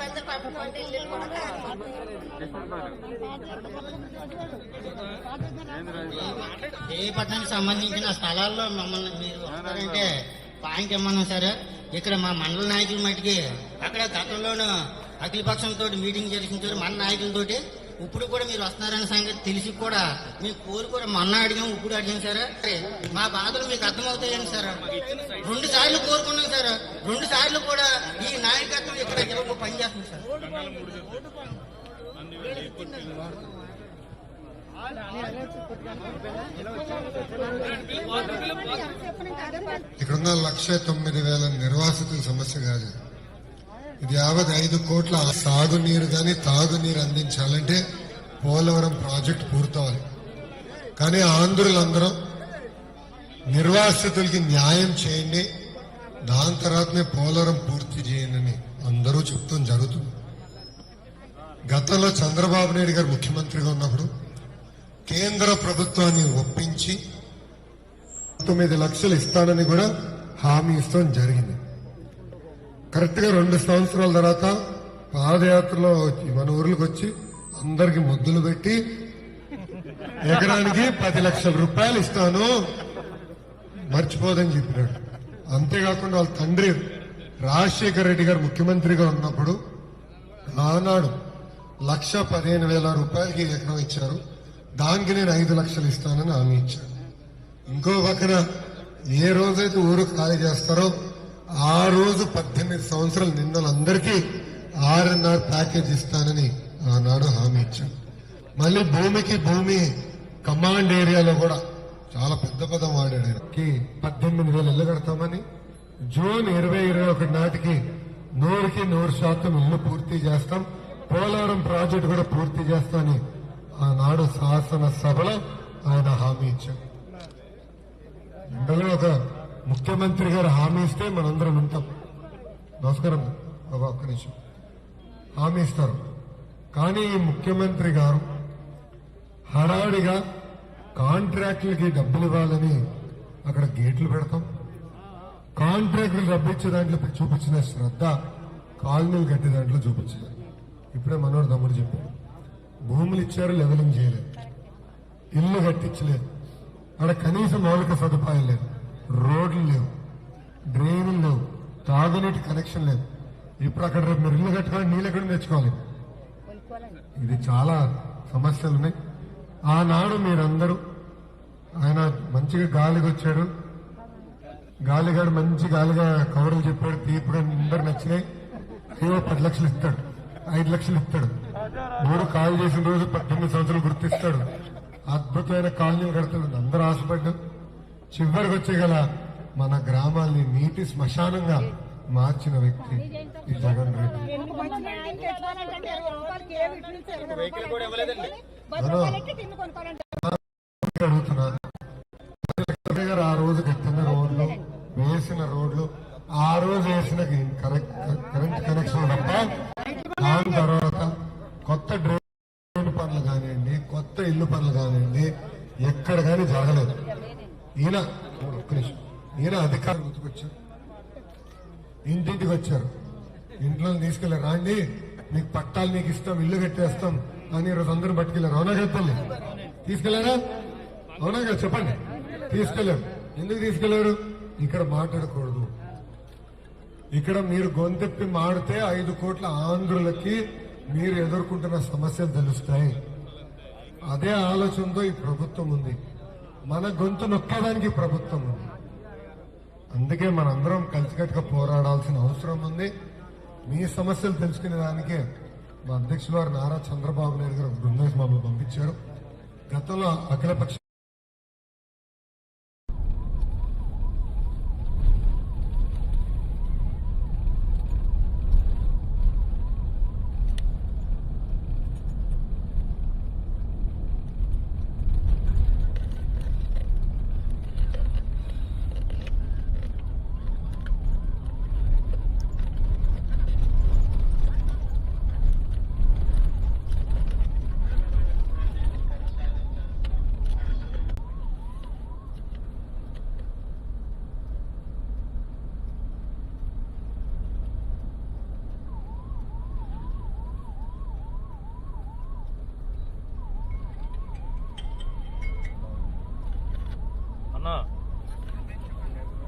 ఏ పడకుండా ఇల్లు కూడా సంబంధించిన స్థలాల్లో మమ్మల్ని మీరు అంటే పాయింట్ ఇమ్మన్నాం సరే ఇక్కడ మా మండల నాయకుల మటుకి అక్కడ గతంలోనూ అఖిలపక్షంతో మీటింగ్ జరిపించారు మన నాయకులతోటి ఇప్పుడు కూడా మీరు వస్తున్నారనే సంగతి తెలిసి కూడా మీ కోరు కూడా మొన్న అడిగాం ఇప్పుడు అడిగాం సార్. మా బాధలు మీకు అర్థమవుతాయండి సార్. రెండు సార్లు కోరుకున్నాం సార్. రెండు సార్లు కూడా ఈ నాయకత్వం ఇక్కడ ఇవ్వకు పనిచేస్తుంది సార్. ఇక్కడున్న లక్ష తొమ్మిది వేల నిర్వాసితుల సమస్య కాదు. ఇది. యావత్ ఐదు కోట్ల సాగునీరు కానీ తాగునీరు అందించాలంటే పోలవరం ప్రాజెక్ట్ పూర్తవాలి కానీ ఆంధ్రులందరం నిర్వాసితులకి న్యాయం చేయండి దాని తర్వాతనే పోలవరం పూర్తి చేయండి అందరూ చెప్తాం జరుగుతుంది గతంలో చంద్రబాబు నాయుడు గారు ముఖ్యమంత్రిగా ఉన్నప్పుడు కేంద్ర ప్రభుత్వాన్ని ఒప్పించి తొమ్మిది లక్షలు ఇస్తానని కూడా హామీ ఇస్తాం జరిగింది కరెక్ట్గా రెండు సంవత్సరాల తర్వాత పాదయాత్రలో మన ఊర్లకు వచ్చి అందరికి ముద్దులు పెట్టి ఎకరానికి పది లక్షల రూపాయలు ఇస్తాను. మర్చిపోదని చెప్పినాడు. అంతేకాకుండా వాళ్ళ తండ్రి రాజశేఖర రెడ్డి గారు ముఖ్యమంత్రిగా ఉన్నప్పుడు ఆనాడు లక్ష పదిహేను వేల రూపాయలకి ఎకరం ఇచ్చారు. దానికి నేను ఐదు లక్షలు ఇస్తానని హామీ ఇచ్చాను. ఇంకో పక్కన ఏ రోజైతే ఊరు ఖాళీ చేస్తారో ఆ రోజు పద్దెనిమిది సంవత్సరాలు నిన్నలందరికీ ఆర్ఎన్ఆర్ ప్యాకేజ్ ఇస్తానని ఆనాడు హామీ ఇచ్చాం మళ్ళీ భూమికి భూమి కమాండ్ ఏరియాలో కూడా చాలా పెద్ద పదం వాడాడు పద్దెనిమిది వేలు ఇల్లు కడతామని జూన్ ఇరవై ఇరవై ఒకటి నాటికి నూరుకి నూరు శాతం ఇల్లు పూర్తి చేస్తాం. పోలవరం ప్రాజెక్టు కూడా పూర్తి చేస్తామని ఆనాడు శాసన సభలో ఆయన హామీ ఇచ్చాం ఎండలో ఒక ముఖ్యమంత్రి గారు హామీ ఇస్తే మనందరం వింటాం నమస్కారం బాబా ఒక్క నిమిషం. హామీ ఇస్తారు. కానీ ఈ ముఖ్యమంత్రి గారు హడాడిగా కాంట్రాక్టులకి డబ్బులు ఇవ్వాలని అక్కడ గేట్లు పెడతాం. కాంట్రాక్టులు డబ్బిచ్చే దాంట్లో చూపించిన శ్రద్ధ కాలనీలు కట్టే దాంట్లో చూపించలేదు. ఇప్పుడే మనోడు తమ్ముడు చెప్పారు భూములు ఇచ్చారు లెవెలింగ్ చేయలేదు. ఇల్లు కట్టించలేదు. అక్కడ కనీసం మౌలిక సదుపాయం లేదు రోడ్లు లేవు. డ్రైన్లు లేవు. తాగునీటి కనెక్షన్ లేదు. ఇప్పుడు అక్కడ రేపు మీరు ఇల్లు కట్టుకొని నీళ్ళు ఎక్కడ తెచ్చుకోవాలి? ఇది చాలా సమస్యలు ఉన్నాయి. ఆనాడు మీరందరూ ఆయన మంచిగా గాలికి వచ్చాడు. గాలిగాడు మంచి గాలిగా కవర్లు చెప్పాడు. తీపుగా అందరు నచ్చినాయి. ఏవో పది లక్షలు ఇస్తాడు. ఐదు లక్షలు ఇస్తాడు. మూడు కాల్ చేసిన రోజు పద్దెనిమిది సంవత్సరాలు గుర్తిస్తాడు. అద్భుతమైన కాలనీలు కడతాడు. అందరూ ఆశపడ్డారు. చివరికి వచ్చేగల మన గ్రామాల్ని నీటి శ్మశానంగా మార్చిన వ్యక్తి ఈ జగన్ రెడ్డి. అడుగుతున్నా గారు ఆ రోజు కట్టిన రోడ్లు వేసిన రోడ్లు ఆ రోజు వేసిన కరెక్ట్ కరెంట్ కనెక్షన్ తప్ప దాని తర్వాత కొత్త డ్రైన్ పనులు కానివ్వండి కొత్త ఇల్లు పనులు కానివ్వండి ఎక్కడ కానీ జరగలేదు. ఈయన ఒక్క నిమిషం. ఈయన అధికారులు గుర్తుకొచ్చారు ఇంటింటికి వచ్చారు ఇంట్లో తీసుకెళ్ళి రాండి మీకు పట్టాలు మీకు ఇస్తాం ఇల్లు కట్టేస్తాం. అని ఈరోజు అందరూ పట్టుకెళ్ళారు అవునా చెప్పండి తల్లి? తీసుకెళ్ళారా అవునా కదా? చెప్పండి. తీసుకెళ్ళారు ఎందుకు తీసుకెళ్ళారు ఇక్కడ మాట్లాడకూడదు. ఇక్కడ మీరు గొంతెప్పి మాడితే ఐదు కోట్ల ఆంధ్రులకి మీరు ఎదుర్కొంటున్న సమస్యలు తెలుస్తాయి. అదే ఆలోచనతో ఈ ప్రభుత్వం ఉంది. మన గొంతు నొక్కేదానికి ప్రభుత్వం ఉంది. అందుకే మనందరం కలిసికట్టుగా పోరాడాల్సిన అవసరం ఉంది. మీ సమస్యలు తెలుసుకునే దానికే మా అధ్యక్షులు వారు నారా చంద్రబాబు నాయుడు గారు బృందేశ్ బాబు పంపించారు. గతంలో అఖిలపక్ష అన్నా.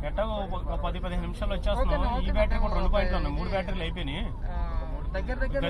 ఎట్టగో ఒక- ఒక పది పదిహేను నిమిషాలు వచ్చేస్తున్నాం. ఈ బ్యాటరీ కూడా రెండు పాయింట్లు ఉన్నాయి. మూడు బ్యాటరీలు అయిపోయినాయి. దగ్గర దగ్గర